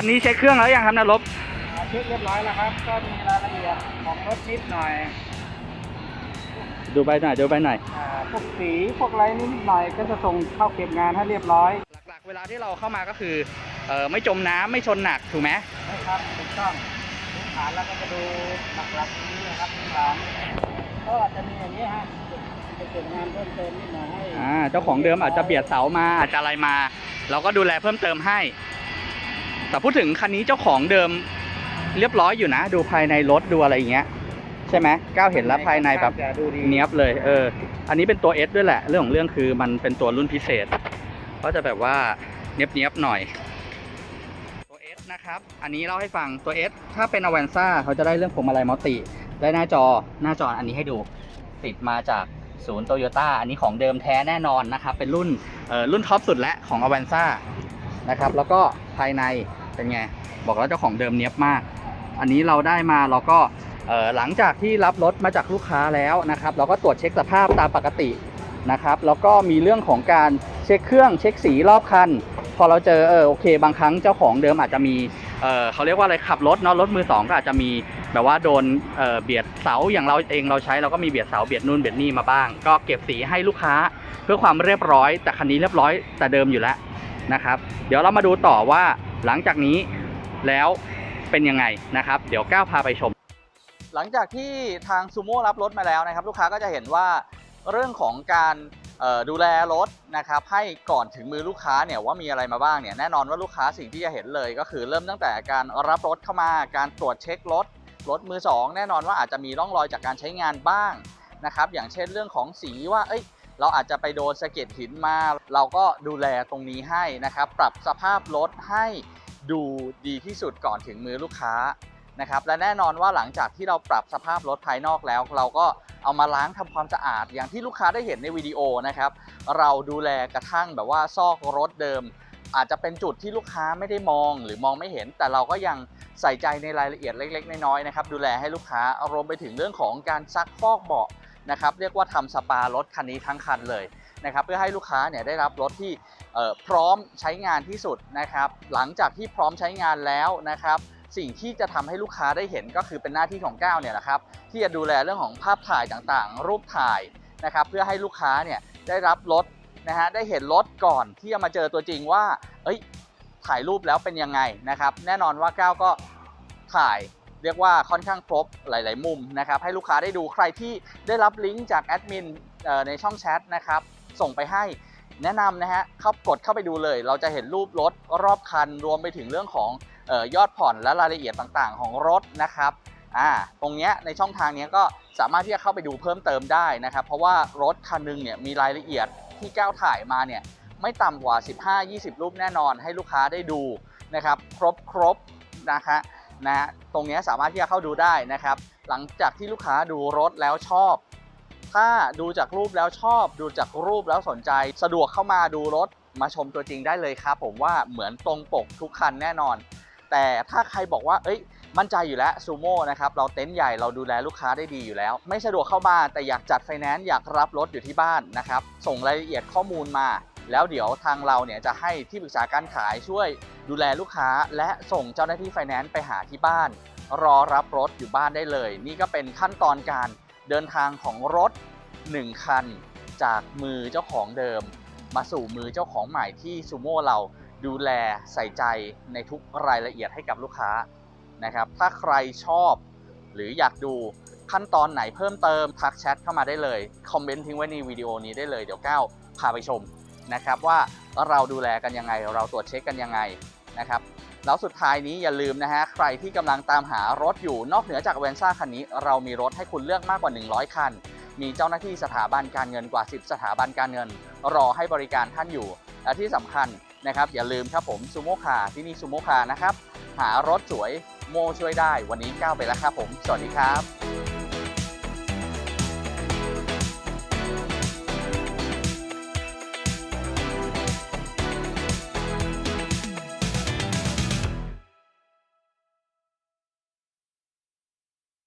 คันนี้เช็คเครื่องแล้วยังครับนรบอ่าเช็คเรียบร้อยแล้วครับ ก็มีรายละเอียดของรถนิดหน่อยดูไปหน่อยดูไปหน่อยอ่าพวกสีพวกอะไรนิดหน่อยก็จะส่งเข้าเก็บงานให้เรียบร้อยหลักๆ เวลาที่เราเข้ามาก็คือเออไม่จมน้ำไม่ชนหนักถูกไหมนะครับถูกต้องพื้นฐานแล้วก็จะดูหลักๆตรงนี้นะครับพื้นฐานก็อาจจะมีอย่างนี้ฮะจะเก็บงานเพิ่มเติมนิดหน่อยให้อ่าเจ้าของเดิมอาจจะเบียดเสามาอาจจะอะไรมา เราก็ดูแลเพิ่มเติมให้ แต่พูดถึงคันนี้เจ้าของเดิมเรียบร้อยอยู่นะ ดูภายในรถดูอะไรอย่างเงี้ย ใช่ไหมก้าวเห็นแล้วภายในแบบจะดูดีเนี้ยบเลย เออ อันนี้เป็นตัว S ด้วยแหละ เรื่องของเรื่องคือมันเป็นตัวรุ่นพิเศษ ก็จะแบบว่าเนี้ยบเนี้ยบๆหน่อย ตัว S นะครับ อันนี้เล่าให้ฟังตัว S ถ้าเป็นอ v วนซ่าเขาจะได้เรื่องพวงมาลัยมัลติได้หน้าจอหน้าจออันนี้ให้ดูติดมาจากศูนย์โตโยต้าอันนี้ของเดิมแท้แน่นอนนะครับ เป็นรุ่นเอ่อรุ่นท็อปสุดและของอ v วนซ่า นะครับ แล้วก็ภายในเป็นไง บอกแล้วเจ้าของเดิมเนี้ยบมาก อันนี้เราได้มาเราก็หลังจากที่รับรถมาจากลูกค้าแล้วนะครับ เราก็ตรวจเช็คสภาพตามปกตินะครับ แล้วก็มีเรื่องของการเช็คเครื่องเช็คสีรอบคัน พอเราเจอเออโอเค บางครั้งเจ้าของเดิมอาจจะมีเออเขาเรียกว่าอะไรขับรถเนาะรถมือสองก็อาจจะมีแบบว่าโดนเออเบียดเสาอย่างเราเองเราใช้เราก็มีเบียดเสาเบียดนู่นเบียดนี่มาบ้าง ก็เก็บสีให้ลูกค้า เพื่อความเรียบร้อย แต่คันนี้เรียบร้อยแต่เดิมอยู่แล้ว นะครับ เดี๋ยวเรามาดูต่อว่าหลังจากนี้แล้วเป็นยังไงนะครับ เดี๋ยวก้าวพาไปชม หลังจากที่ทางซูโม่รับรถมาแล้วนะครับ ลูกค้าก็จะเห็นว่าเรื่องของการดูแลรถนะครับให้ก่อนถึงมือลูกค้าเนี่ยว่ามีอะไรมาบ้างเนี่ยแน่นอนว่าลูกค้าสิ่งที่จะเห็นเลยก็คือเริ่มตั้งแต่การรับรถเข้ามาการตรวจเช็ครถรถมือสองแน่นอนว่าอาจจะมีร่องรอยจากการใช้งานบ้างนะครับอย่างเช่นเรื่องของสีว่าเอ้ย เราอาจจะไปโดนสะเก็ดหินมา เราก็ดูแลตรงนี้ให้นะครับ ปรับสภาพรถให้ดูดีที่สุดก่อนถึงมือลูกค้านะครับ และแน่นอนว่าหลังจากที่เราปรับสภาพรถภายนอกแล้ว เราก็เอามาล้างทำความสะอาด อย่างที่ลูกค้าได้เห็นในวิดีโอนะครับ เราดูแลกระทั่งแบบว่าซอกรถเดิม อาจจะเป็นจุดที่ลูกค้าไม่ได้มองหรือมองไม่เห็น แต่เราก็ยังใส่ใจในรายละเอียดเล็ก ๆ น้อยๆนะครับ ดูแลให้ลูกค้ารวมไปถึงเรื่องของการซักฟอกเบาะ นะครับเรียกว่าทำสปารถคันนี้ทั้งคันเลยนะครับเพื่อให้ลูกค้าเนี่ยได้รับรถที่พร้อมใช้งานที่สุดนะครับหลังจากที่พร้อมใช้งานแล้วนะครับสิ่งที่จะทำให้ลูกค้าได้เห็นก็คือเป็นหน้าที่ของก้าวเนี่ยแหละครับที่จะดูแลเรื่องของภาพถ่ายต่างๆ รูปถ่ายนะครับเพื่อให้ลูกค้าเนี่ยได้รับรถนะฮะได้เห็นรถก่อนที่จะมาเจอตัวจริงว่าเอ้ยถ่ายรูปแล้วเป็นยังไงนะครับแน่นอนว่าก้าวก็ถ่าย เรียกว่าค่อนข้างครบหลาย ๆ มุมนะครับให้ลูกค้าได้ดูใครที่ได้รับลิงก์จากแอดมินในช่องแชทนะครับส่งไปให้แนะนำนะฮะเข้ากดเข้าไปดูเลย เราจะเห็นรูปรถรอบคันรวมไปถึงเรื่องของออยอดผ่อนและรายละเอียดต่างๆ ของรถนะครับตรงนี้ในช่องทางนี้ก็สามารถที่จะเข้าไปดูเพิ่มเติมได้นะครับ เพราะว่ารถคันหนึงเนี่ยมีรายละเอียดที่ก้าวถ่ายมาเนี่ยไม่ต่ำกว่า 15-20 รูปแน่นอนให้ลูกค้าได้ดูนะครับ ครบครบนะคะ นะฮะตรงนี้สามารถที่จะเข้าดูได้นะครับ หลังจากที่ลูกค้าดูรถแล้วชอบ ถ้าดูจากรูปแล้วชอบ ดูจากรูปแล้วสนใจ สะดวกเข้ามาดูรถมาชมตัวจริงได้เลยครับ ผมว่าเหมือนตรงปกทุกคันแน่นอน แต่ถ้าใครบอกว่า เอ้ย มั่นใจอยู่แล้วซูโม่นะครับ เราเต็นท์ใหญ่เราดูแลลูกค้าได้ดีอยู่แล้ว ไม่สะดวกเข้ามาแต่อยากจัดไฟแนนซ์อยากรับรถอยู่ที่บ้านนะครับ ส่งรายละเอียดข้อมูลมา แล้วเดี๋ยวทางเราเนี่ยจะให้ที่ปรึกษาการขายช่วยดูแลลูกค้า และส่งเจ้าหน้าที่ไฟแนนซ์ไปหาที่บ้าน รอรับรถอยู่บ้านได้เลย นี่ก็เป็นขั้นตอนการเดินทางของรถ 1 คัน จากมือเจ้าของเดิม มาสู่มือเจ้าของใหม่ที่ซูโม่เราดูแลใส่ใจในทุกรายละเอียดให้กับลูกค้านะครับ ถ้าใครชอบหรืออยากดูขั้นตอนไหนเพิ่มเติมทักแชทเข้ามาได้เลย คอมเมนต์ทิ้งไว้ในวิดีโอนี้ได้เลยเดี๋ยวก้าวพาไปชม นะครับว่าเราดูแลกันยังไง เราตรวจเช็คกันยังไงนะครับแล้วสุดท้ายนี้อย่าลืมนะฮะใครที่กำลังตามหารถอยู่นอกเหนือจากเวนซ่าคันนี้ เรามีรถให้คุณเลือกมากกว่า 100 คัน มีเจ้าหน้าที่สถาบันการเงินกว่า 10 สถาบันการเงิน รอให้บริการท่านอยู่และที่สำคัญนะครับอย่าลืมครับผมซูโม่คาที่นี่ซูโม่คานะครับหารถสวยโมช่วยได้วันนี้ก้าวไปแล้วครับผม สวัสดีครับ